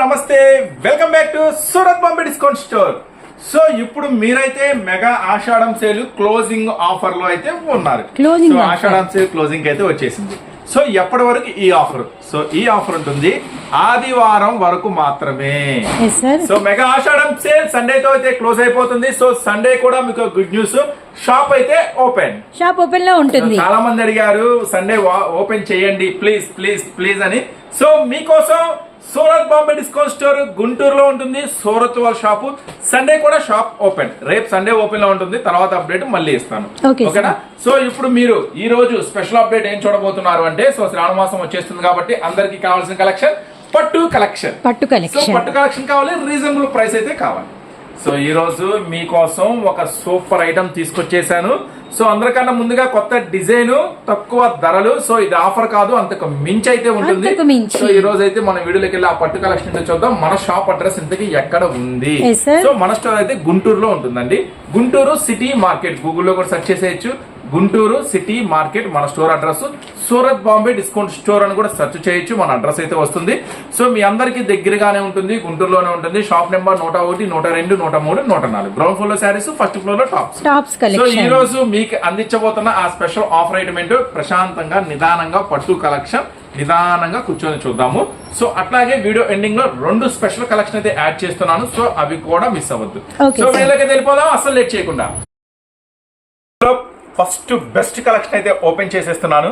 నమస్తే welcome back to Surat Bombay discount store so ఇప్పుడు మీరైతే మెగా ఆషాఢం సేల్ క్లోజింగ్ ఆఫర్లో అయితే ఉన్నారు. సో. ఆషాఢం సేల్ క్లోజింగ్ అయితే వచ్చేసింది. సో ఎప్పటి వరకు ఈ ఆఫర్ సో ఈ ఆఫర్ ఉంటుంది ఆదివారం వరకు మాత్రమే. సో మెగా ఆషాఢం సేల్ సండేతో అయితే క్లోజ్ అయిపోతుంది. సో సండే కూడా మీకు గుడ్ న్యూస్ షాప్ అయితే ఓపెన్ షాప్ ఓపెన్లో ఉంటుంది. చాలా మంది అడిగారు సండే ఓపెన్ చేయండి ప్లీజ్ ప్లీజ్ ప్లీజ్ అని. సో మీకోసం సూరత్ బాంబే డిస్కౌంట్ స్టోర్ గుంటూరులో ఉంటుంది సూరత్ వాళ్ళ షాపు. సండే కూడా షాప్ ఓపెన్ రేపు సండే ఓపెన్లో ఉంటుంది తర్వాత అప్డేట్ మళ్ళీ ఇస్తాను. ఓకేనా సో ఇప్పుడు మీరు ఈ రోజు స్పెషల్ అప్డేట్ ఏం చూడబోతున్నారు అంటే సో శ్రావణ మాసం వచ్చేస్తుంది కాబట్టి అందరికి కావాల్సిన కలెక్షన్ పట్టు కలెక్షన్ పట్టు సో కలెక్షన్ పట్టు కలెక్షన్ కావాలి రీజనబుల్ ప్రైస్ అయితే కావాలి. సో ఈ రోజు మీకోసం ఒక సూపర్ ఐటమ్ తీసుకొచ్చేసాను. సో అందరికన్నా ముందుగా కొత్త డిజైన్ తక్కువ ధరలు. సో ఇది ఆఫర్ కాదు అంతకు మించి అయితే ఉంటుంది. సో ఈ రోజు అయితే మన వీడియోలోకి వెళ్ళి ఆ పట్టు కలెక్షన్ చూద్దాం. మన షాప్ అడ్రస్ ఇంతకి ఎక్కడ ఉంది. సో మన స్టోర్ అయితే గుంటూరులో ఉంటుందండి. Guntur city market. గూగుల్లో కూడా సెర్చ్ చేసేయచ్చు. గుంటూరు సిటీ మార్కెట్ మన store address. Surat Bombay discount store అని కూడా సెర్చ్ చేయొచ్చు. మన అడ్రస్ అయితే వస్తుంది. సో మీ అందరికి దగ్గరగానే ఉంటుంది గుంటూరులోనే ఉంటుంది. షాప్ నెంబర్ నూట ఒకటి నూట రెండు నూట మూడు నూట నాలుగు. గ్రౌండ్ ఫ్లోర్లో శారీస్ ఫస్ట్ ఫ్లోర్లో టాప్స్ టాప్స్ సో ఈ రోజు మీకు అందించబోతున్న ఆ స్పెషల్ ఆఫర్ ఐటమ్ ఏంటో ప్రశాంతంగా నిదానంగా పట్టు కలెక్షన్ నిదానంగా కూర్చొని చూద్దాము. సో అట్లాగే వీడియో ఎండింగ్లో రెండు స్పెషల్ కలెక్షన్ అయితే యాడ్ చేస్తున్నాను. సో అవి కూడా మిస్ అవ్వద్దు. సో. వీళ్ళకి వెళ్ళిపోదాం. అసలు లేట్ చేయకుండా. ఫస్ట్ బెస్ట్ కలెక్షన్ అయితే ఓపెన్ చేసేస్తున్నాను.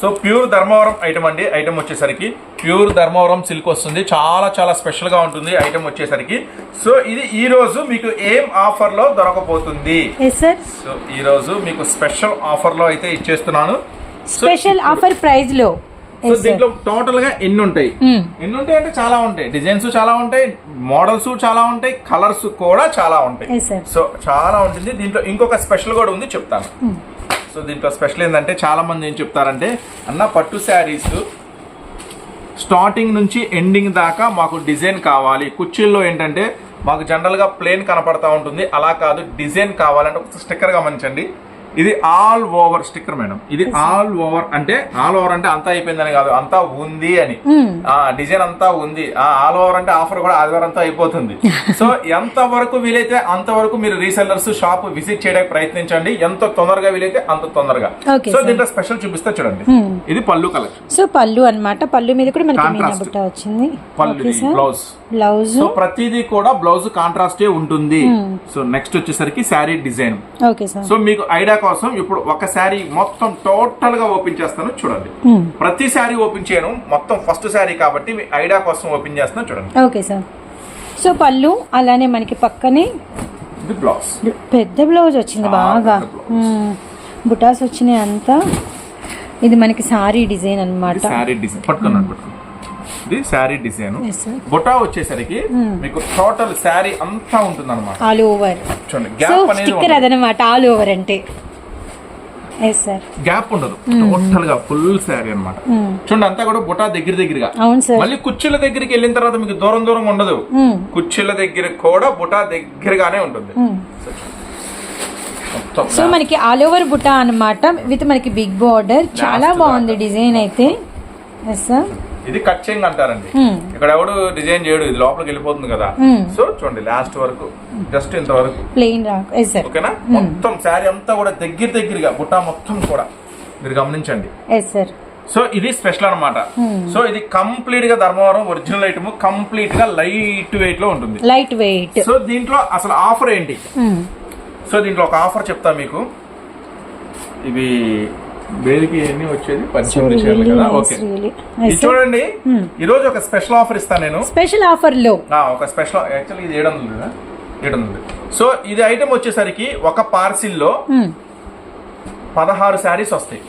సో ప్యూర్ ధర్మవరం ఐటమ్ అండి. ఐటమ్ వచ్చేసరికి ప్యూర్ ధర్మవరం సిల్క్ వస్తుంది. చాలా చాలా స్పెషల్గా ఉంటుంది ఐటమ్ వచ్చేసరికి. సో ఇది ఈ రోజు మీకు ఏం ఆఫర్లో దొరకబోతుంది ఎస్ సార్ సో ఈ రోజు మీకు స్పెషల్ ఆఫర్లో అయితే ఇచ్చేస్తున్నాను. స్పెషల్ ఆఫర్ ప్రైస్లో సో దీంట్లో టోటల్గా ఎన్ని ఉంటాయి? మ్మ్. ఎన్ని ఉంటాయి అంటే చాలా ఉంటాయి. డిజైన్స్ చాలా ఉంటాయి మోడల్స్ చాలా ఉంటాయి కలర్స్ కూడా చాలా ఉంటాయి. సో చాలా ఉంటుంది. దీంట్లో ఇంకొక స్పెషల్ కూడా ఉంది చెప్తాను. సో దీంట్లో స్పెషల్ ఏంటంటే చాలా మంది ఏం చెప్తారంటే అన్న పట్టు శారీస్ స్టార్టింగ్ నుంచి ఎండింగ్ దాకా మాకు డిజైన్ కావాలి. కుర్చీల్లో ఏంటంటే మాకు జనరల్గా ప్లేన్ కనపడతా ఉంటుంది. అలా కాదు డిజైన్ కావాలంటే ఒక స్టిక్కర్ గమనించండి. ఇది ఆల్ ఓవర్ స్టిక్కర్ మేడం. ఇది ఆల్ ఓవర్ అంటే ఆల్ ఓవర్ అంటే అంతా అయిపోయిందని కాదు అంతా ఉంది అని. ఆ డిజైన్ అంతా ఉంది. ఆ ఆల్ ఓవర్ అంటే ఆఫర్ కూడా ఆదివారం అంతా అయిపోతుంది. సో ఎంత వరకు వీలైతే అంత వరకు మీరు రీసెల్లర్స్ షాప్ విజిట్ చేయడానికి ప్రయత్నించండి. ఎంత తొందరగా వీలైతే అంత తొందరగా. సో. దీంట్లో స్పెషల్ చూపిస్తే చూడండి. ఇది పళ్ళు కలెక్షన్ సో పళ్ళు అన్నమాట. పళ్ళు మీద కూడా మనకి వచ్చింది. పళ్ళు బ్లౌజ్ బ్లౌజ్ సో ప్రతిదీ కూడా బ్లౌజ్ కాంట్రాస్టే ఉంటుంది. సో నెక్స్ట్ వచ్చేసరికి శారీ డిజైన్ సో మీకు ఐడియా కోసం ఇప్పుడు ఒక శారీ మొత్తం టోటల్గా ఓపెన్ చేస్తాను చూడండి. మ్మ్. ప్రతి శారీ ఓపెన్ చేయను మొత్తం ఫస్ట్ శారీ కాబట్టి ఐడియా కోసం ఓపెన్ చేస్తాను చూడండి. ఓకే సార్ సో పళ్ళు అలానే మనకి పక్కనే బ్లౌజ్ పెద్ద బ్లౌజ్ వచ్చింది బాగా. మ్మ్. బుటాస్ వచ్చినాయి అంతా. ఇది మనకి సారీ డిజైన్ అన్నమాట. Sari design. పట్టుకున్నాను ఇది శారీ డిజైన్. సార్ బుటా వచ్చేసరికి మీకు టోటల్ శారీ అంతా ఉంటుంది అనమాట ఆల్ ఓవర్ స్టిక్కర్ అదనమాట ఆల్ ఓవర్ అంటే. సార్ గ్యాప్ ఉండదు. టోటల్గా ఫుల్ శారీ అన్నమాట. చూడండి అంతా కూడా బుటా దగ్గర దగ్గరగా. మళ్ళీ కుర్చీల దగ్గరికి వెళ్ళిన తర్వాత మీకు దూరం దూరం ఉండదు. మ్మ్. కుర్చీల దగ్గర కూడా బుటా దగ్గరగానే ఉంటుంది. సో మనకి ఆల్ ఓవర్ బుటా అన్నమాట. విత్ మనకి బిగ్ బార్డర్ చాలా బాగుంది. డిజైన్ అయితే. ఎస్ సార్ ఇది కట్ చేయండి అంటారండి. మ్మ్. ఇక్కడ ఎవడు డిజైన్ చేయడు ఇది లోపలికి వెళ్ళిపోతుంది కదా. సో చూడండి లాస్ట్ వరకు జస్ట్ ఇంతవరకు. ప్లెయిన్ రాక్ ఎస్ సార్ ఓకేనా మొత్తం శారీ అంతా కూడా దగ్గర దగ్గరగా బుట్టా మొత్తం కూడా. మీరు గమనించండి. సో ఇది స్పెషల్ అన్నమాట. సో ఇది కంప్లీట్గా ధర్మవరం ఒరిజినల్ ఐటమ్ కంప్లీట్గా లైట్ వెయిట్లో ఉంటుంది. లైట్ వెయిట్ సో దీంట్లో అసలు ఆఫర్ ఏంటి? సో దీంట్లో ఒక ఆఫర్ చెప్తా మీకు. ఇవి వేలికి ఎన్ని వచ్చేది పద్దెనిమిది చీరలు కదా. ఓకే ఇది చూడండి. ఈ రోజు ఒక స్పెషల్ ఆఫర్ ఇస్తాను నేను. స్పెషల్ ఆఫర్లో. ఒక స్పెషల్ యాక్చువల్లీ ఇది ఏడు వందలు ఏడు వందలు సో ఇది ఐటమ్ వచ్చేసరికి ఒక పార్సిల్లో పదహారు శారీస్ వస్తాయి.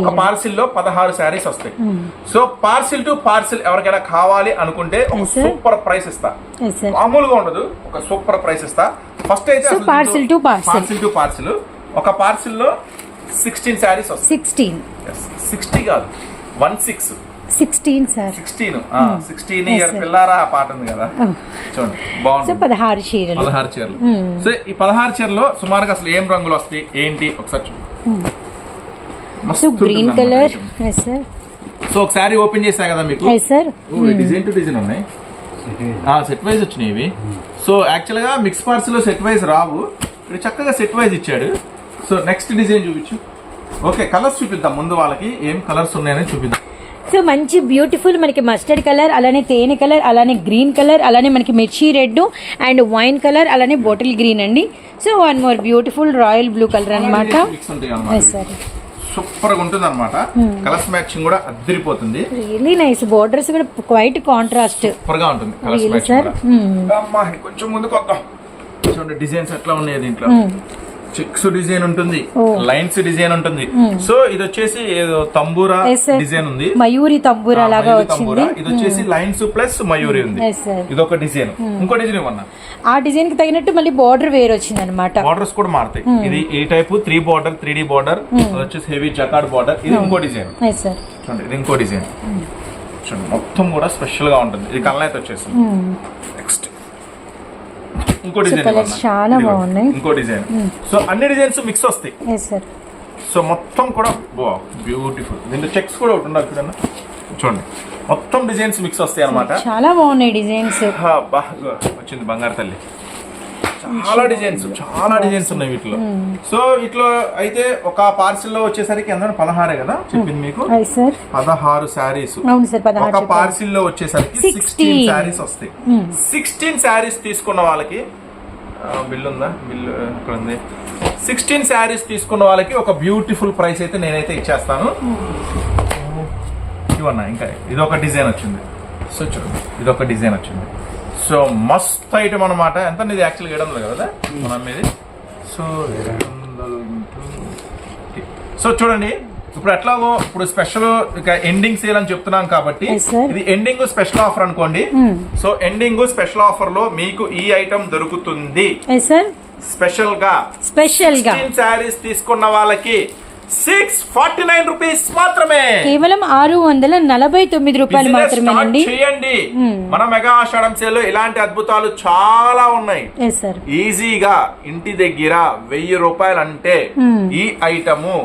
ఒక పార్సిల్లో పదహారు శారీస్ వస్తాయి. సో పార్సిల్ టు పార్సిల్ ఎవరికైనా కావాలి అనుకుంటే ఒక. సూపర్ ప్రైస్ ఇస్తా. మామూలుగా ఉండదు. ఒక సూపర్ ప్రైస్ ఇస్తా. ఫస్ట్ అయితే. పార్సిల్ టు పార్సిల్ ఒక పార్సిల్లో సిక్స్టీన్ శారీస్ వస్తాయి సిక్స్టీన్ సిక్స్టీ కాదు. One six sixteen sir sixteen sixteen year. పిల్లారా? ఆ పాట ఉంది కదా. Oh. చూడండి. బాగుంది. పదహారు చీరలు. పదహారు చీరలు. సో ఈ పదహారు చీరలో సుమారుగా అసలు ఏం రంగులు వస్తాయి? ఏంటి? ఒకసారి చూడు. సో మస్తు గ్రీన్ కలర్ సార్ సో ఒక శారీ ఓపెన్ చేసా కదా మీకు? సార్ డిజైన్ టు డిజైన్ ఉన్నాయి. సెట్ వైజ్ వచ్చినాయి ఇవి. సో యాక్చువల్గా మిక్స్ పార్ట్స్లో సెట్ వైజ్ రావు. ఇక్కడ చక్కగా సెట్ వైజ్ ఇచ్చాడు. సో నెక్స్ట్ డిజైన్ చూపించు. ఓకే కలర్స్ చూపిద్దాం ముందు వాళ్ళకి ఏం కలర్స్ ఉన్నాయని చూపిద్దాం. సో మంచి బ్యూటిఫుల్ మనకి మస్టర్డ్ కలర్ అలానే తేనె కలర్ అలానే గ్రీన్ కలర్ అలానే మనకి మిర్చి రెడ్ అండ్ వైన్ కలర్ అలానే బాటిల్ గ్రీన్ అండి. So one more beautiful royal blue colour అనమాట సూపర్గా ఉంటుంది అనమాట కలర్స్ మ్యాచింగ్ కూడా అద్దరిపోతుంది. రియలీ నైస్ బోర్డర్స్ కూడా క్వైట్ కాంట్రాస్ట్ సూపర్గా ఉంటుంది కలర్స్ మ్యాచింగ్ సార్ కూడా. అమ్మా కొంచెం ముందుకు వద్దాం. చూడండి డిజైన్స్ ఎట్లా ఉన్నాయి దీంట్లో. చెక్స్ డిజైన్ ఉంటుంది. లైన్స్ డిజైన్ ఉంటుంది. సో ఇది వచ్చేసి ఏదో తంబూరా. డిజైన్ ఉంది. మయూరి తంబూరా లాగా వచ్చింది. ఇది వచ్చేసి లైన్స్ ప్లస్ మయూరి ఉంది. ఇది ఒక డిజైన్. ఇంకో డిజైన్ ఇవ్వన్నా ఆ డిజైన్కి తగినట్టు మళ్ళీ బార్డర్ వేరు వచ్చింది అనమాట బార్డర్స్ కూడా మారుతాయి. ఇది ఈ type? Three border three D border వచ్చేసి హెవీ జకాడ్ బార్డర్. ఇది ఇంకో డిజైన్. చూడండి ఇది ఇంకో డిజైన్. చూడండి మొత్తం కూడా స్పెషల్గా ఉంటుంది. ఇది కళ్ళైతే వచ్చేసింది. నెక్స్ట్ ఇంకో డిజైన్ చాలా బాగున్నాయి. ఇంకో డిజైన్ సో అన్ని డిజైన్స్ మిక్స్ వస్తాయి. సార్ సో మొత్తం కూడా బ్యూటిఫుల్ దీంట్లో చెక్స్ కూడా ఒకటి ఉండాలి చూడండి. చూడండి. మొత్తం డిజైన్స్ మిక్స్ వస్తాయి అనమాట చాలా బాగున్నాయి డిజైన్స్ వచ్చింది బంగారు తల్లి. చాలా డిజైన్స్ చాలా డిజైన్స్ ఉన్నాయి వీటిలో. సో వీటిలో అయితే ఒక పార్సిల్లో వచ్చేసరికి ఎంత పదహారే కదా చెప్పింది మీకు? Yes sir. పదహారు శారీస్. ఒక. పార్సిల్లో వచ్చేసరికి 16 సిక్స్టీన్ శారీస్ వస్తాయి. సిక్స్టీన్ శారీస్ తీసుకున్న వాళ్ళకి బిల్ ఉందా? బిల్ ఇక్కడ ఉంది. సిక్స్టీన్ శారీస్ తీసుకున్న వాళ్ళకి ఒక బ్యూటిఫుల్ ప్రైస్ అయితే నేనైతే ఇచ్చేస్తాను. ఇవన్నా ఇంకా ఇది ఒక డిజైన్ వచ్చింది. సో చూడండి ఇది ఒక డిజైన్ వచ్చింది. సో మస్త్ ఐటమ్ అనమాట ఎంత ఇది యాక్చువల్గా ఏడు వందలు కదా మన అమ్మేది సో సో చూడండి. ఇప్పుడు ఎట్లాగో ఇప్పుడు స్పెషల్ ఇక ఎండింగ్ సేల్ అని చెప్తున్నాం కాబట్టి. ఇది ఎండింగ్ స్పెషల్ ఆఫర్ అనుకోండి. సో ఎండింగ్ స్పెషల్ ఆఫర్లో మీకు ఈ ఐటమ్ దొరుకుతుంది. ఎస్ సార్ స్పెషల్గా. స్పెషల్గా. శారీస్ తీసుకున్న వాళ్ళకి సిక్స్ ఫార్టీ నైన్ రూపీస్ మాత్రమే. కేవలం ఆరు వందల నలభై తొమ్మిది రూపాయలు Business మాత్రమేనండి. start చేయండి. మన మెగా ఆషాఢం సేల్లో ఇలాంటి అద్భుతాలు చాలా ఉన్నాయి. ఎస్ సార్ ఈజీగా ఇంటి దగ్గర వెయ్యి రూపాయలు అంటే ఈ ఐటము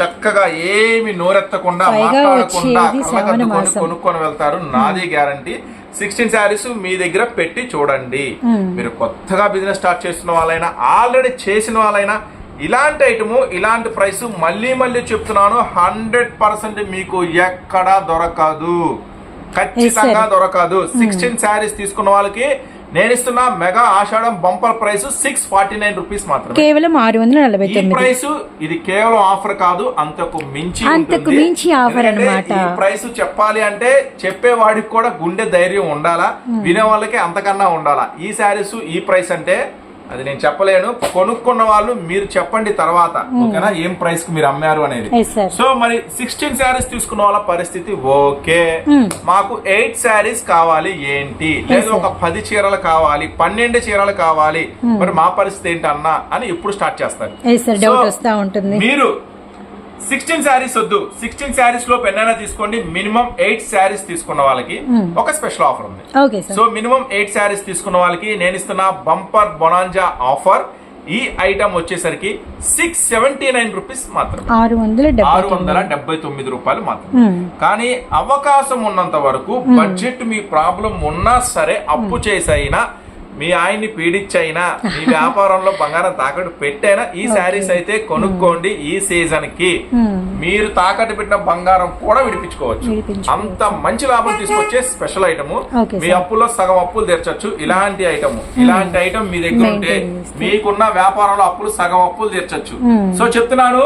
చక్కగా ఏమి నోరెత్తకుండా పైగా మాట్లాడకుండా వచ్చేది శ్రావణ కళ్ళకద్దుకొని మాసం. కొనుక్కొని వెళ్తారు. నాది గ్యారంటీ సిక్స్టీన్ శారీస్ మీ దగ్గర పెట్టి చూడండి. మీరు కొత్తగా బిజినెస్ స్టార్ట్ చేస్తున్న వాళ్ళైనా ఆల్రెడీ చేసిన వాళ్ళైనా ఇలాంటి ఐటము ఇలాంటి ప్రైస్ మళ్ళీ మళ్ళీ చెప్తున్నాను హండ్రెడ్ పర్సెంట్ మీకు ఎక్కడా దొరకదు. ఖచ్చితంగా దొరకదు. సిక్స్టీన్ శారీస్ తీసుకున్న వాళ్ళకి నేను ఇస్తున్న mega Ashadham bumper price six forty nine rupees మాత్రమే. కేవలం ఆరు వందల నలభై తొమ్మిది. ప్రైస్ ఇది కేవలం ఆఫర్ కాదు అంతకు మించి అంతకు. మించి అన్నమాట. ఈ ప్రైస్ చెప్పాలి అంటే చెప్పేవాడికి కూడా గుండె ధైర్యం ఉండాలా? వినే వాళ్ళకి అంతకన్నా ఉండాలా? ఈ శారీస్ ఈ ప్రైస్ అంటే అది నేను చెప్పలేను. కొనుక్కున్న వాళ్ళు మీరు చెప్పండి తర్వాత. ఓకేనా? ఏం ప్రైస్కి మీరు అమ్మారు అనేది. సో మరి సిక్స్టీన్ శారీస్ తీసుకున్న వాళ్ళ పరిస్థితి ఓకే. మాకు ఎయిట్ శారీస్ కావాలి ఏంటి? లేదు ఒక పది చీరలు కావాలి పన్నెండు చీరలు కావాలి. మరి మా పరిస్థితి ఏంటి అన్నా అని ఇప్పుడు స్టార్ట్ చేస్తారు. మీరు సిక్స్టీన్ శారీస్ వద్దు. సిక్స్టీన్ శారీస్లో పెన్నైనా తీసుకోండి. మినిమం ఎయిట్ శారీస్ తీసుకున్న వాళ్ళకి ఒక స్పెషల్ ఆఫర్ ఉంది. సో మినిమం ఎయిట్ శారీస్ తీసుకున్న వాళ్ళకి నేను ఇస్తున్న బంపర్ బొనాంజా ఆఫర్ ఈ ఐటమ్ వచ్చేసరికి సిక్స్ సెవెంటీ నైన్ రూపీస్ మాత్రమే. ఆరు వందల డెబ్బై ఆరు వందల డెబ్బై తొమ్మిది రూపాయలు మాత్రమే. కానీ అవకాశం ఉన్నంత వరకు బడ్జెట్ మీ ప్రాబ్లం ఉన్నా సరే అప్పు చేసైనా మీ ఆయన్ని పీడించైనా మీ వ్యాపారంలో బంగారం తాకట్టు పెట్టైనా ఈ శారీస్ అయితే కొనుక్కోండి ఈ సీజన్కి మీరు తాకట్టు పెట్టిన బంగారం కూడా విడిపించుకోవచ్చు. అంత మంచి లాభం తీసుకొచ్చే స్పెషల్ ఐటమ్. మీ. అప్పుల్లో సగం అప్పులు తీర్చొచ్చు. ఇలాంటి ఐటమ్. ఇలాంటి ఐటమ్ మీ దగ్గర ఉంటే. మీకున్న వ్యాపారంలో అప్పులు సగం అప్పులు తీర్చొచ్చు. సో చెప్తున్నాను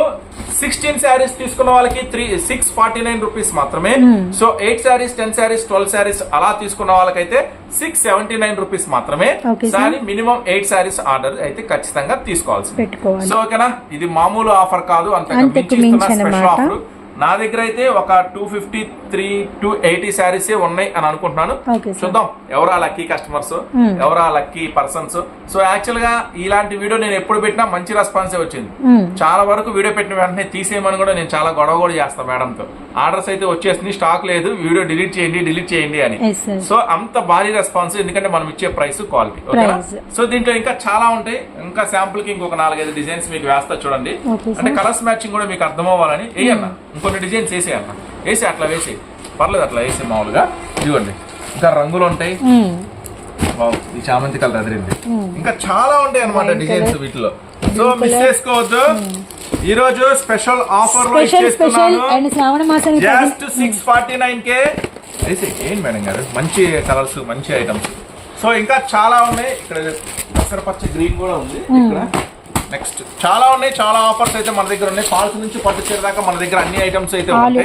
సిక్స్టీన్ శారీస్ తీసుకున్న వాళ్ళకి three six forty nine rupees మాత్రమే so eight saris ten saris twelve saris అలా తీసుకున్న వాళ్ళకైతే సిక్స్ సెవెంటీ నైన్ రూపీస్ మాత్రమే. కానీ మినిమం ఎయిట్ శారీస్ ఆర్డర్ అయితే ఖచ్చితంగా తీసుకోవాల్సింది. సో ఓకేనా ఇది మామూలు ఆఫర్ కాదు. మించి స్పెషల్. ఆఫర్ నా దగ్గర అయితే ఒక two fifty three two eighty saris ఉన్నాయి అని అనుకుంటున్నాను. చూద్దాం. ఎవరా లక్కీ కస్టమర్స్ ఎవరా లక్కీ పర్సన్స్ సో యాక్చువల్గా ఇలాంటి వీడియో నేను ఎప్పుడు పెట్టినా మంచి రెస్పాన్సే వచ్చింది. చాలా వరకు వీడియో పెట్టిన వెంటనే తీసేయమని కూడా నేను చాలా గొడవ కూడా చేస్తాను మేడంతో ఆర్డర్స్ అయితే వచ్చేసింది స్టాక్ లేదు. వీడియో డిలీట్ చేయండి డిలీట్ చేయండి అని. సో అంత భారీ రెస్పాన్స్ ఎందుకంటే మనం ఇచ్చే ప్రైస్ క్వాలిటీ ఓకేనా. సో దీంట్లో ఇంకా చాలా ఉంటాయి. ఇంకా శాంపుల్కి ఇంకొక నాలుగైదు డిజైన్స్ మీకు వేస్తా చూడండి. అంటే కలర్స్ మ్యాచింగ్ కూడా మీకు అర్థం అవ్వాలని వేయన్న ఇంకొన్ని డిజైన్స్ వేసేయన్న వేసి అట్లా వేసి పర్లేదు అట్లా వేసి మామూలుగా. ఇదిగోండి. ఇంకా రంగులు ఉంటాయి. ఈ చామంతి కలర్ అదిరింది. ఇంకా చాలా ఉంటాయి అనమాట డిజైన్స్. వీటిలో. సో మిస్ చేసుకోవద్దు. ఈ రోజు స్పెషల్ ఆఫర్లో ఇచ్చేస్తున్నాను. జస్ట్ సిక్స్ ఫార్టీ నైన్ కే ఏంటి మేడం గారు? మంచి కలర్స్ మంచి ఐటమ్స్ సో ఇంకా చాలా ఉన్నాయి. ఇక్కడ పచ్చ గ్రీన్ కూడా ఉంది. ఇక్కడ. నెక్స్ట్ చాలా ఉన్నాయి చాలా ఆఫర్స్ అయితే మన దగ్గర ఉన్నాయి. ఫాల్స్ నుంచి పట్టు చీర దాకా మన దగ్గర అన్ని ఐటమ్స్ అయితే all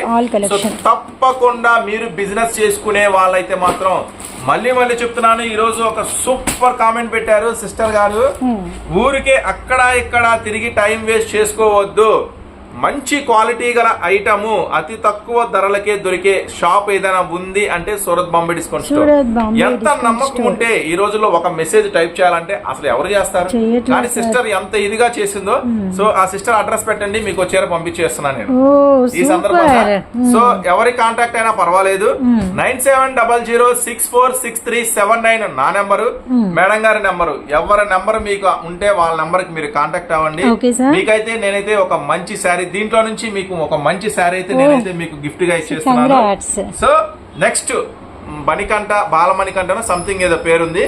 సో. తప్పకుండా మీరు బిజినెస్ చేసుకునే వాళ్ళైతే మాత్రం మళ్ళీ మళ్ళీ చెప్తున్నాను ఈ రోజు ఒక సూపర్ కామెంట్ పెట్టారు సిస్టర్ గారు. ఊరికే అక్కడ ఇక్కడ తిరిగి టైం వేస్ట్ చేసుకోవద్దు. మంచి క్వాలిటీ గల ఐటము అతి తక్కువ ధరలకే దొరికే షాప్ ఏదైనా ఉంది అంటే సూరత్ బాంబే డిస్కౌంట్ స్టోర్. ఎంత నమ్మకం. ఉంటే ఈ రోజుల్లో ఒక మెసేజ్ టైప్ చేయాలంటే అసలు ఎవరు చేస్తారు? కానీ. సిస్టర్ ఎంత ఇదిగా చేసిందో సో ఆ సిస్టర్ అడ్రస్ పెట్టండి మీకు వచ్చేర పంపించేస్తున్నాను నేను. ఈ సందర్భంగా సో ఎవరి కాంటాక్ట్ అయినా పర్వాలేదు. Nine seven double zero six four six three seven nine నా నెంబరు మేడం గారి నెంబరు. ఎవరి నెంబర్ మీకు ఉంటే వాళ్ళ నెంబర్కి మీరు కాంటాక్ట్ అవ్వండి. మీకైతే నేనైతే ఒక మంచి శారీ దీంట్లో నుంచి మీకు ఒక మంచి శారీ అయితే నేనైతే మీకు గిఫ్ట్గా ఇచ్చేస్తున్నాను. So next Manikanta Balamanikanta something ఏదో పేరుంది.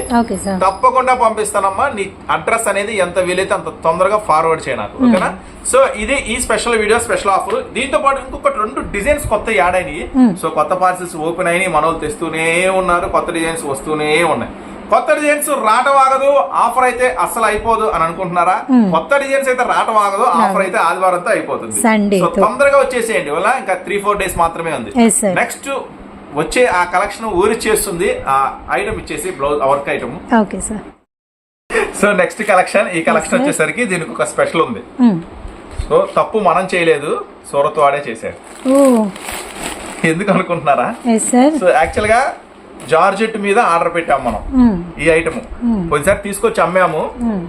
తప్పకుండా పంపిస్తానమ్మా. నీ అడ్రస్ అనేది ఎంత వీలైతే అంత తొందరగా ఫార్వర్డ్ చేయ నాకు ఓకేనా? సో ఇది ఈ స్పెషల్ వీడియో స్పెషల్ ఆఫర్ దీంతో పాటు ఇంకొక రెండు డిజైన్స్ కొత్త యాడ్ అయినాయి. సో కొత్త పార్సిల్స్ ఓపెన్ అయినాయి. మనోళ్ళు తెస్తూనే ఉన్నారు. కొత్త డిజైన్స్ వస్తూనే ఉన్నాయి. కొత్త డిజైన్స్ రావటం ఆగదు ఆఫర్ అయితే అస్సలు అయిపోదు అని అనుకుంటున్నారా? కొత్త డిజైన్స్ అయితే రావటం ఆగదు ఆఫర్ అయితే ఆదివారంతో అయిపోతుంది. సో. తొందరగా వచ్చేసేయండి వల్ల ఇంకా త్రీ ఫోర్ డేస్ మాత్రమే ఉంది. నెక్స్ట్ వచ్చే ఆ కలెక్షన్ ఊరి చేస్తుంది ఆ ఐటమ్ ఇచ్చేసి blouse work item okay sir so next collection ఈ కలెక్షన్ వచ్చేసరికి దీనికి ఒక స్పెషల్ ఉంది. సో తప్పు మనం చేయలేదు సూరత్ వాడే చేశాడు. ఎందుకు అనుకుంటున్నారా? సో యాక్చువల్గా జార్జెట్ మీద ఆర్డర్ పెట్టాం మనం. ఈ ఐటమ్ కొద్దిసారి తీసుకొచ్చి అమ్మాము.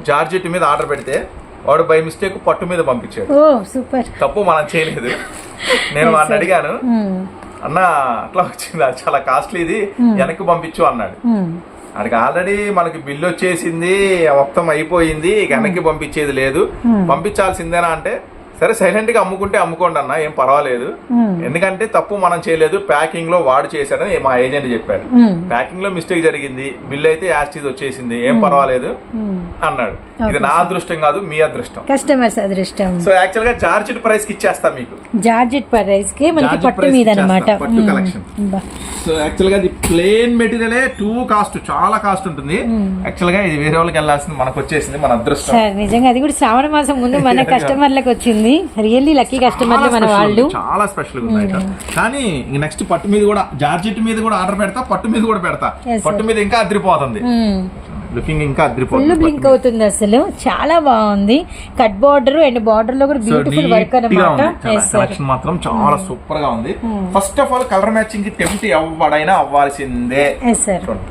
జార్జెట్ మీద ఆర్డర్ పెడితే వాడు బై మిస్టేక్ పట్టు మీద పంపించాడు. సూపర్. తప్పు మనం చేయలేదు. నేను వాడిని అడిగాను. అన్న అట్లా వచ్చింది? చాలా కాస్ట్లీ ఇది. వెనక్కి పంపించు అన్నాడు. అడిగి ఆల్రెడీ మనకి బిల్ వచ్చేసింది మొత్తం అయిపోయింది వెనక్కి పంపించేది లేదు. పంపించాల్సిందేనా అంటే సరే సైలెంట్గా అమ్ముకుంటే అమ్ముకోండి అన్న ఏం పర్వాలేదు. ఎందుకంటే తప్పు మనం చేయలేదు ప్యాకింగ్లో వాడు చేశాడని మా ఏజెంట్ చెప్పాడు. ప్యాకింగ్లో మిస్టేక్ జరిగింది బిల్ అయితే యాస్టీజ్ వచ్చేసింది ఏం పర్వాలేదు అన్నాడు. ఇది నా అదృష్టం కాదు మీ అదృష్టం. కస్టమర్స్ అదృష్టం. సో యాక్చువల్గా చార్జెడ్ ప్రైస్కి ఇచ్చేస్తా మీకు. జార్జెట్ ప్రైస్కి మనకి పట్టు మీద అనమాట పట్టు collection. సో యాక్చువల్గా ఇది ప్లేన్ మెటీరియలే టూ కాస్ట్ చాలా కాస్ట్ ఉంటుంది. యాక్చువల్గా ఇది వేరే వాళ్ళకి వెళ్ళాల్సింది మనకు వచ్చేసింది మన అదృష్టం. సార్ నిజంగా అది కూడా శ్రావణ మాసం ముందు మన కస్టమర్లకు వచ్చింది. రియల్లీ లక్కీ కస్టమర్లు చాలా మన special వాళ్ళు. ఉంది, చాలా స్పెషల్ ఉంది. కానీ నెక్స్ట్ పట్టు మీద కూడా జార్జెట్ మీద కూడా ఆర్డర్ పెడతా పట్టు మీద కూడా పెడతా. పట్టు మీద ఇంకా అదిరిపోతుంది. లుకింగ్ ఇంకా ఫుల్ బ్లింక్ అవుతుంది అసలు. చాలా బాగుంది. కట్ బార్డర్ అండ్ బార్డర్లో కూడా బ్యూటిఫుల్ వర్క్ అనమాట ఉంది. కలెక్షన్ మాత్రం చాలా సూపర్గా ఉంది. First of all colour matching tempt ఎవడైనా అవ్వాల్సిందే. చూడండి.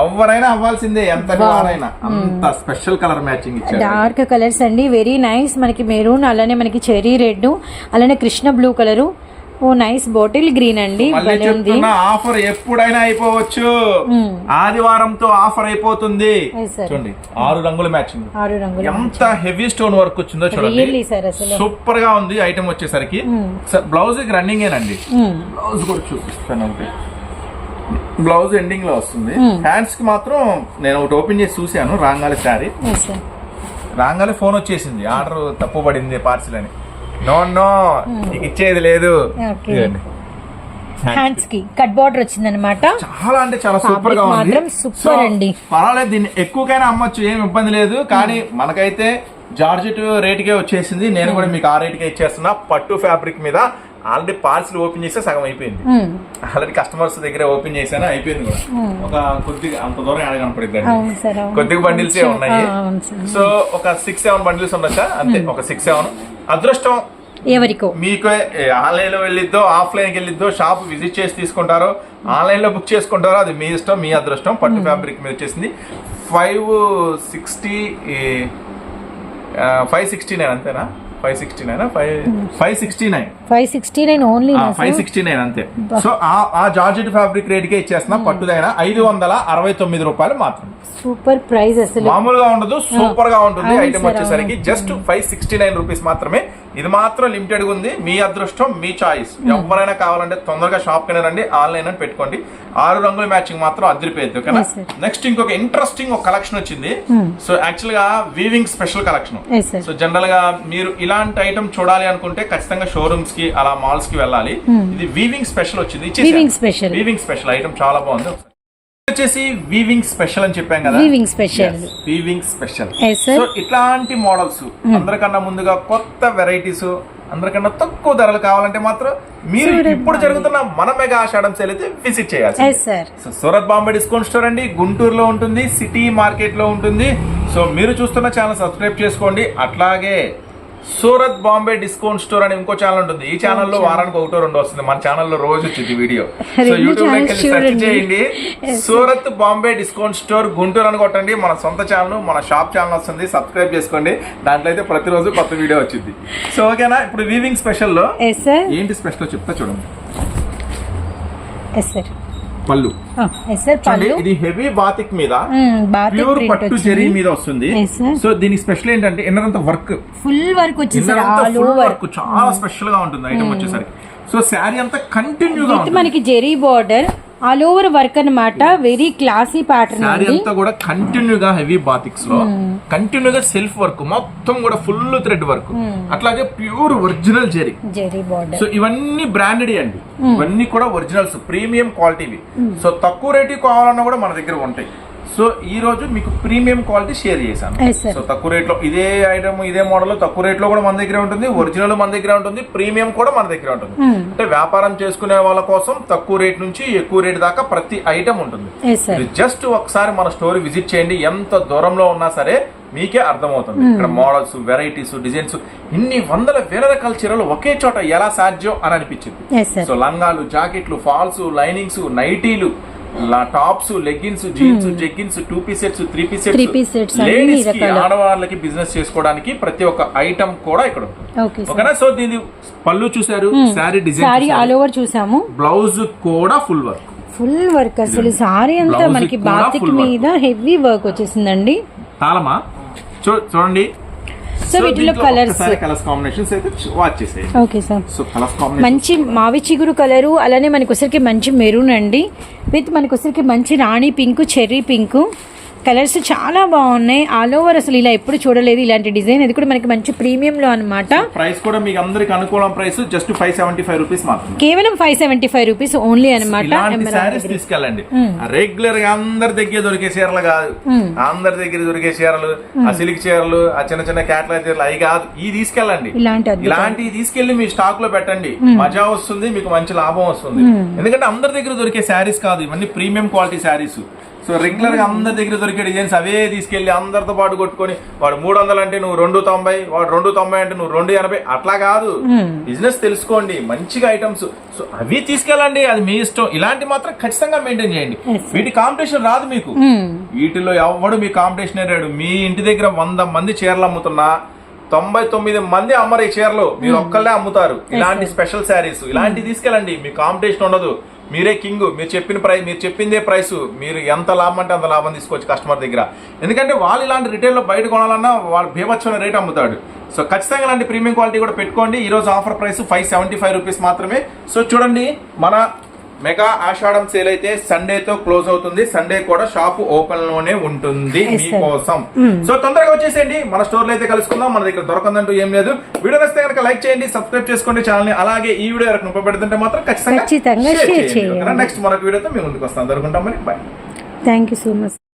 ఎవరైనా అవ్వాల్సిందే ఎంత. వారైనా అంత స్పెషల్ కలర్ మ్యాచింగ్ ఇచ్చారు. డార్క్ కలర్స్ అండి వెరీ నైస్. మనకి మెరూన్ అలానే మనకి చెరీ రెడ్ అలానే Krishna blue colour. Oh nice bottle green అండి ఆఫర్ ఎప్పుడైనా అయిపోవచ్చు. ఆదివారంతో ఆఫర్ అయిపోతుంది. చూడండి ఆరు రంగుల మ్యాచింగ్. ఆరు రంగులు ఎంత హెవీ స్టోన్ వర్క్ వచ్చిందో చూడండి. సూపర్గా ఉంది ఐటమ్ వచ్చేసరికి. బ్లౌజ్ రన్నింగ్ ఏనండి. బ్లౌజ్ కూడా చూపిస్తాను బ్లౌజ్ ఎండింగ్లో వస్తుంది. హ్యాండ్స్కి మాత్రం నేను ఒకటి ఓపెన్ చేసి చూశాను రాంగాలి శారీ. రాగానే ఫోన్ వచ్చేసింది. ఆర్డర్ తప్పు పడింది పార్సిల్ అని నో నో నీకు ఇచ్చేది లేదు. హ్యాండ్స్కి కట్ బార్డర్ వచ్చింది అనమాట చాలా అంటే చాలా సూపర్గా ఉంది. So, అండి. పర్వాలేదు దీన్ని ఎక్కువకైనా అమ్మొచ్చు ఏం ఇబ్బంది లేదు. కానీ మనకైతే జార్జెట్ రేటుకే వచ్చేసింది. నేను కూడా మీకు ఆ రేటుకే ఇచ్చేస్తున్నా. పట్టు ఫ్యాబ్రిక్ మీద ఆల్రెడీ పార్సిల్ ఓపెన్ చేస్తే సగం అయిపోయింది. ఆల్రెడీ కస్టమర్స్ దగ్గర ఓపెన్ చేశాను అయిపోయింది కూడా. ఒక కొద్దిగా అంత దూరం ఆడ కనపడింది. కొద్దిగా బండిల్స్ ఉన్నాయి. సో ఒక సిక్స్ సెవెన్ బండిల్స్ ఉండొచ్చా? అంతే ఒక సిక్స్ సెవెన్ అదృష్టం ఎవరికో. మీకు ఆన్లైన్లో వెళ్ళిద్దో ఆఫ్లైన్కి వెళ్ళిద్దో షాప్ విజిట్ చేసి తీసుకుంటారో ఆన్లైన్లో బుక్ చేసుకుంటారో అది మీ ఇష్టం మీ అదృష్టం. పట్టు ఫ్యాబ్రిక్ మీద వచ్చేసింది. Five sixty five sixty nine అంతేనా? Five sixty nine? Five five sixty nine. Five sixty nine only five sixty nine అంతే. సో ఆ- జార్జెట్ ఫ్యాబ్రిక్ రేట్ కే ఇచ్చేస్తున్నా పట్టుదైన ఐదు వందల అరవై తొమ్మిది రూపాయలు మాత్రం. సూపర్ ప్రైస్ అసలు. మామూలుగా ఉండదు సూపర్గా ఉంటుంది ఐటమ్ సార్, వచ్చేసరికి. Just five sixty nine rupees మాత్రమే ఇది మాత్రం లిమిటెడ్ ఉంది. మీ అదృష్టం మీ చాయిస్ ఎవరైనా కావాలంటే తొందరగా షాప్కి రండి ఆన్లైన్ అని పెట్టుకోండి. ఆరు రంగుల మ్యాచింగ్ మాత్రం అదిరిపోయింది ఓకేనా. నెక్స్ట్ ఇంకొక ఇంట్రెస్టింగ్ ఒక కలెక్షన్ వచ్చింది. సో యాక్చువల్గా వీవింగ్ స్పెషల్ కలెక్షన్ సో జనరల్గా మీరు ఇలాంటి ఐటమ్ చూడాలి అనుకుంటే ఖచ్చితంగా షోరూమ్స్కి అలా మాల్స్కి వెళ్ళాలి. ఇది వీవింగ్ స్పెషల్ వచ్చింది. వీవింగ్ స్పెషల్ ఐటమ్ చాలా బాగుంది. వచ్చేసి వీవింగ్ స్పెషల్ అని చెప్పాం కదా? Weaving special weaving special. So ఇట్లాంటి మోడల్స్ అందరికన్నా ముందుగా కొత్త వెరైటీస్ అందరికన్నా తక్కువ ధరలు కావాలంటే మాత్రం మీరు ఇప్పుడు జరుగుతున్న మన మెగా ఆషాఢం సేల్ అయితే విజిట్ చేయాలి so Surat Bombay discount store అండి గుంటూరులో ఉంటుంది సిటీ మార్కెట్లో ఉంటుంది. సో మీరు చూస్తున్న ఛానల్ సబ్స్క్రైబ్ చేసుకోండి. అట్లాగే సూరత్ బాంబే డిస్కౌంట్ స్టోర్ అని ఇంకో ఛానల్ ఉంటుంది. ఈ ఛానల్లో వారానికి ఒకటో రెండు వస్తుంది. మన ఛానల్లో రోజు వచ్చింది వీడియో సో యూట్యూబ్ సెర్చ్. చేయండి. సూరత్ బాంబే డిస్కౌంట్ స్టోర్ గుంటూరు అని కొట్టండి మన సొంత ఛానల్ మన షాప్ ఛానల్ వస్తుంది. సబ్స్క్రైబ్ చేసుకోండి. దాంట్లో అయితే ప్రతిరోజు కొత్త వీడియో వచ్చింది. సో ఓకేనా ఇప్పుడు వీవింగ్ స్పెషల్లో ఎస్ సార్ ఏంటి స్పెషల్ చెప్తా చూడండి. ఎస్ సార్ పళ్ళు. ఇది హెవీ బాతిక్ మీద ప్యూర్ పట్టు వచ్చింది. మీద వస్తుంది. సో దీనికి స్పెషల్ ఏంటంటే ఇన్నర్ అంతా వర్క్. ఫుల్ వర్క్ వచ్చింది వర్క్ చాలా స్పెషల్గా ఉంటుంది ఐటమ్ వచ్చేసరికి. సో శారీ అంతా కంటిన్యూగా మనకి zari border all over work అన్నమాట. వెరీ క్లాసీ ప్యాటర్న్ అంతా కూడా కంటిన్యూగా హెవీ బాతిక్స్లో. కంటిన్యూగా సెల్ఫ్ వర్క్ మొత్తం కూడా ఫుల్ థ్రెడ్ వర్క్ అట్లాగే pure original zari zari border so ఇవన్నీ బ్రాండెడ్ అండి. ఇవన్నీ కూడా ఒరిజినల్స్ ప్రీమియం క్వాలిటీవి సో తక్కువ రేటు కావాలన్నా కూడా మన దగ్గర ఉంటాయి. సో ఈ రోజు మీకు ప్రీమియం క్వాలిటీ షేర్ చేశాను. సో తక్కువ రేట్లో ఇదే ఐటమ్ ఇదే మోడల్ తక్కువ రేట్లో కూడా మన దగ్గర ఉంటుంది ఒరిజినల్ మన దగ్గర ఉంటుంది ప్రీమియం కూడా మన దగ్గర ఉంటుంది. అంటే వ్యాపారం చేసుకునే వాళ్ళ కోసం తక్కువ రేట్ నుంచి ఎక్కువ రేట్ దాకా ప్రతి ఐటమ్ ఉంటుంది. జస్ట్ ఒకసారి మన స్టోర్ విజిట్ చేయండి ఎంత దూరంలో ఉన్నా సరే మీకే అర్థమవుతుంది. ఇక్కడ మోడల్స్ వెరైటీస్ డిజైన్స్ ఇన్ని వందల వేల రకాల చీరలు ఒకే చోట ఎలా సాధ్యం అని అనిపించింది. సో లంగాలు జాకెట్లు ఫాల్స్ లైనింగ్స్ నైటీలు tops leggings jeans jeggings two piece sets three piece Three piece sets sets లేడీస్కి. ఆడవాళ్ళకి బిజినెస్ చేసుకోవడానికి ప్రతి ఒక్క ఐటమ్ కూడా ఇక్కడ ఉంటుంది. ఓకేనా? సో దీని పళ్ళు చూసారు sari sorry design all over చూసాము. బ్లౌజ్ కూడా ఫుల్ వర్క్. ఫుల్ వర్క్ అసలు. సారీ అంతా Blouse మనకి బాతిక్. మీద హెవీ వర్క్ వచ్చేసిందండి. తాళమా? చూ చూడండి. సో వీటిలో కలర్స్ కలర్స్ కాంబినేషన్స్ అయితే వాచ్ చేసేయండి. Okay sir so colours combination మంచి మావి చిగురు కలరు అలానే మనకి వచ్చరికి మంచి మెరూన్ అండి. విత్ మనకి వచ్చరికి మంచి rani pink cherry pink. Colours చాలా బాగున్నాయి. ఆల్ ఓవర్ అసలు ఇలా ఎప్పుడు చూడలేదు. ఇలాంటి డిజైన్ ఇది కూడా మనకి మంచి ప్రీమియం లో అనమాట ప్రైస్ కూడా మీకు అందరికి అనుకూలం price just five seventy five rupees మాత్రం కేవలం five seventy five rupees only అనమాట శారీస్ తీసుకెళ్ళండి. రెగ్యులర్గా అందరి దగ్గర దొరికే చీరలు కాదు. అందరి దగ్గర దొరికే చీరలు ఆ సిల్క్ చీరలు ఆ చిన్న చిన్న క్యాట్లాగ్ చీరలు అవి కాదు. ఈ తీసుకెళ్ళండి. ఇలాంటివి తీసుకెళ్ళి మీ స్టాక్లో పెట్టండి. మజా వస్తుంది మీకు మంచి లాభం వస్తుంది. ఎందుకంటే అందరి దగ్గర దొరికే శారీస్ కాదు. ఇవన్నీ ప్రీమియం క్వాలిటీ శారీస్ సో రెగ్యులర్గా అందరి దగ్గర దొరికే డిజైన్స్ అవే తీసుకెళ్ళి అందరితో పాటు కొట్టుకొని వాడు మూడు వందలు అంటే నువ్వు రెండు తొంభై వాడు రెండు తొంభై అంటే నువ్వు రెండు ఎనభై అట్లా కాదు. బిజినెస్ తెలుసుకోండి మంచిగా ఐటమ్స్ సో అవి తీసుకెళ్ళండి అది మీ ఇష్టం. ఇలాంటి మాత్రం ఖచ్చితంగా మెయింటైన్ చేయండి. వీటి కాంపిటీషన్ రాదు మీకు. వీటిలో ఎవడు మీ కాంపిటీషన్ రాడు మీ ఇంటి దగ్గర వంద మంది చీరలు అమ్ముతున్నా తొంభై తొమ్మిది మంది అమ్మరు ఈ చీరలు మీరు ఒక్కళ్ళే అమ్ముతారు. ఇలాంటి స్పెషల్ శారీస్ ఇలాంటి తీసుకెళ్ళండి. మీ కాంపిటీషన్ ఉండదు. మీరే కింగ్ మీరు చెప్పిన ప్రైస్ మీరు చెప్పిందే ప్రైస్ మీరు ఎంత లాభం అంటే అంత లాభం తీసుకోవచ్చు కస్టమర్ దగ్గర. ఎందుకంటే వాళ్ళు ఇలాంటి రిటైల్లో బయట కొనాలన్నా వాళ్ళు బీభత్సమైన రేట్ అమ్ముతాడు. సో ఖచ్చితంగా ఇలాంటి ప్రీమియం క్వాలిటీ కూడా పెట్టుకోండి. ఈరోజు offer price five seventy five rupees మాత్రమే. సో చూడండి మన మెగా ఆషాఢం సేల్ అయితే సండేతో క్లోజ్ అవుతుంది. సండే కూడా షాప్ ఓపెన్లోనే ఉంటుంది. మీకోసం. సో తొందరగా వచ్చేసేయండి. మన స్టోర్లో అయితే కలుసుకుందాం. మన దగ్గర దొరకందంటూ ఏం లేదు. వీడియో నచ్చితే కనుక లైక్ చేయండి సబ్స్క్రైబ్ చేసుకోండి ఛానల్ని. అలాగే ఈ వీడియో ఎవరికి ఉపయోగపడుతుంటే మాత్రం ఖచ్చితంగా. నెక్స్ట్ మరొక వీడియోతో మేము ముందుకు వస్తాం. దొరుకుంటాం మరి. Bye thank you so much